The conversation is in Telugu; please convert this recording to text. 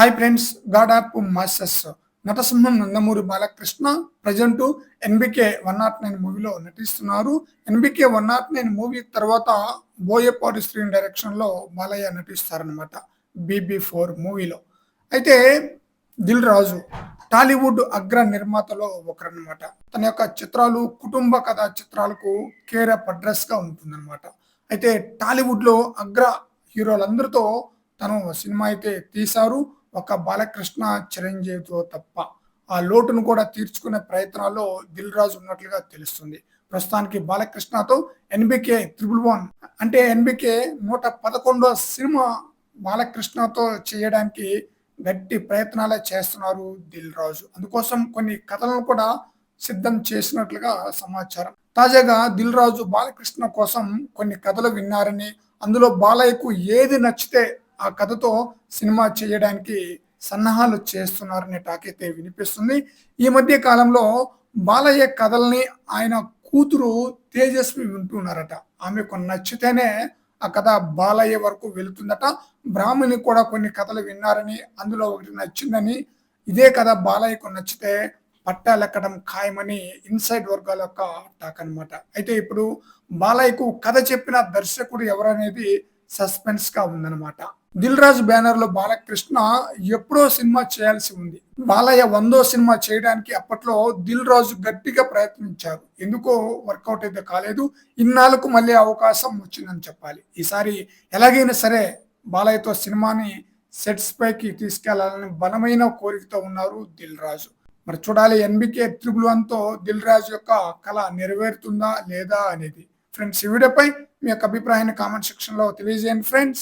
Hi friends god of masters నటసింహం Nandamuri Balakrishna present NBK one nought nine మూవీలో నటిస్తున్నారు. NBK one nought nine movie తర్వాత బోయపాటి స్క్రీన్ డైరెక్షన్లో బాలయ్య నటిస్తారనమాట బీబీ ఫోర్ మూవీలో. అయితే దిల్ రాజు టాలీవుడ్ అగ్ర నిర్మాతలో ఒకరనమాట తన యొక్క చిత్రాలు కుటుంబ కథా చిత్రాలకు కేర్ ఆఫ్ ఉంటుందన్నమాట. అయితే టాలీవుడ్లో అగ్ర హీరోలందరితో తను సినిమా అయితే తీశారు. ఒక బాలకృష్ణ చిరంజీవితో తప్ప ఆ లోటును కూడా తీర్చుకునే ప్రయత్నాల్లో దిల్ రాజు ఉన్నట్లుగా తెలుస్తుంది. ప్రస్తుతానికి బాలకృష్ణతో ఎన్బికే త్రిబుల్ వన్ అంటే ఎన్బికే నూట పదకొండో సినిమా బాలకృష్ణతో చేయడానికి గట్టి ప్రయత్నాలే చేస్తున్నారు దిల్ రాజు. అందుకోసం కొన్ని కథలను కూడా సిద్ధం చేసినట్లుగా సమాచారం. తాజాగా దిల్ రాజు బాలకృష్ణ కోసం కొన్ని కథలు విన్నారని అందులో బాలయ్యకు ఏది నచ్చితే ఆ కథతో సినిమా చేయడానికి సన్నాహాలు చేస్తున్నారనే టాక్ అయితే వినిపిస్తుంది. ఈ మధ్య కాలంలో బాలయ్య కథల్ని ఆయన కూతురు తేజస్వి వింటున్నారట. ఆమెకు నచ్చితేనే ఆ కథ బాలయ్య వరకు వెళుతుందట. బ్రాహ్మణి కూడా కొన్ని కథలు విన్నారని అందులో ఒకటి నచ్చిందని. ఇదే కథ బాలయ్యకు నచ్చితే పట్టాలెక్కడం ఖాయమని ఇన్సైడ్ వర్గాల యొక్క టాక్ అనమాట అయితే ఇప్పుడు బాలయ్యకు కథ చెప్పిన దర్శకుడు ఎవరనేది సస్పెన్స్గా ఉందన్నమాట. దిల్ రాజు బ్యానర్లో బాలకృష్ణ ఎప్పుడో సినిమా చేయాల్సి ఉంది. బాలయ్య వందో సినిమా చేయడానికి అప్పట్లో దిల్ రాజు గట్టిగా ప్రయత్నించారు. ఎందుకో వర్కౌట్ అయితే కాలేదు. ఇన్నాళ్ళకు మళ్ళీ అవకాశం వచ్చిందని చెప్పాలి. ఈసారి ఎలాగైనా సరే బాలయ్యతో సినిమాని సెట్స్ పైకి తీసుకెళ్ళాలని బలమైన కోరికతో ఉన్నారు దిల్ రాజు మరి చూడాలి ఎన్బికే త్రిబుల్ వన్తో దిల్ రాజు యొక్క కళ నెరవేరుతుందా లేదా అనేది. ఫ్రెండ్స్ ఈ వీడియోపై మీ యొక్క అభిప్రాయాన్ని కామెంట్ సెక్షన్లో తెలియజేయండి ఫ్రెండ్స్.